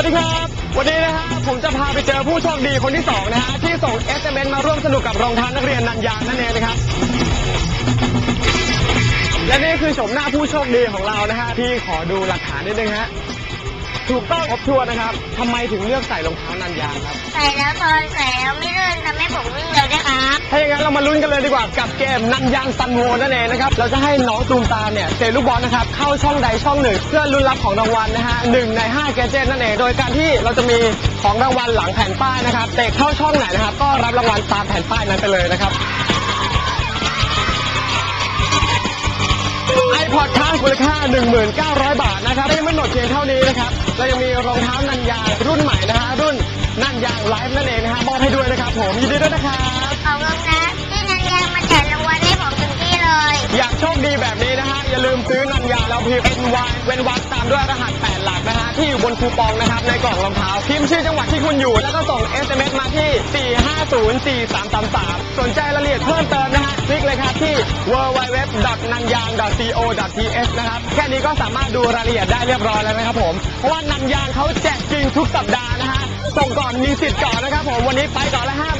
วัสดีครับ วันนี้นะฮะผมจะพาไปเจอผู้โชคดีคนที่สองนะฮะ ที่ส่ง SMS มาร่วมสนุกกับรองเท้านักเรียนนันยางนั่นเองนะครับ และนี่คือชมหน้าผู้โชคดีของเรานะฮะพี่ขอดูหลักฐานนิดนึงฮะถูกต้องครบถ้วนนะครับทำไมถึงเลือกใส่รองเท้านันยางครับ ใส่แล้วตอนใส่แล้วไม่เลื่อนทำให้ผมวิ่งเร็ว ถ้าอย่างนั้นเรามาลุ้นกันเลยดีกว่ากับเกมนันยางซันโวนั่นเองนะครับ เราจะให้น้องตูมตาเนี่ยเตะลูกบอลนะครับเข้าช่องใดช่องหนึ่งเพื่อลุ้นรับของรางวัลนะฮะหนึ่งในห้าแกเจิตนั่นเอง โดยการที่เราจะมีของรางวัลหลังแผ่นป้ายนะครับเตะเข้าช่องไหนนะครับก็รับรางวัลตามแผ่นป้ายนั้นไปเลยนะครับไอพอดค้างมูลค่า 19,000 บาทนะครับยังไม่หมดเพียงเท่านี้นะครับเรายังมีรองเท้านันยางรุ่นใหม่นะฮะรุ่นนันยางไลฟ์นั่นเองนะฮะมอบให้ด้วยนะครับผมยินดีด้วยนะครับ ขอบคุณนะที่นันยางมาแจกรางวัลให้ผมถึงที่เลย อยากโชคดีแบบนี้นะฮะ อย่าลืมซื้อนันยางแล้วพิมพ์ NY เว้นวรรคตามด้วยรหัส 8 หลักนะฮะ ที่อยู่บนคูปองนะครับ ในกล่องรองเท้าพิมพ์ชื่อจังหวัดที่คุณอยู่ แล้วก็ส่ง SMS มาที่ 4504333 สนใจรายละเอียดเพิ่มเติมนะฮะคลิกเลยครับที่ www.nanyang.co.th นะครับ แค่นี้ก็สามารถดูรายละเอียดได้เรียบร้อยแล้วนะครับผม เพราะว่านันยางเขาแจกจริงทุกสัปดาห์นะฮะส่งก่อนมีสิทธิ์ก่อนนะครับผมวันนี้ไปก่อนแล้วฮะบ๊า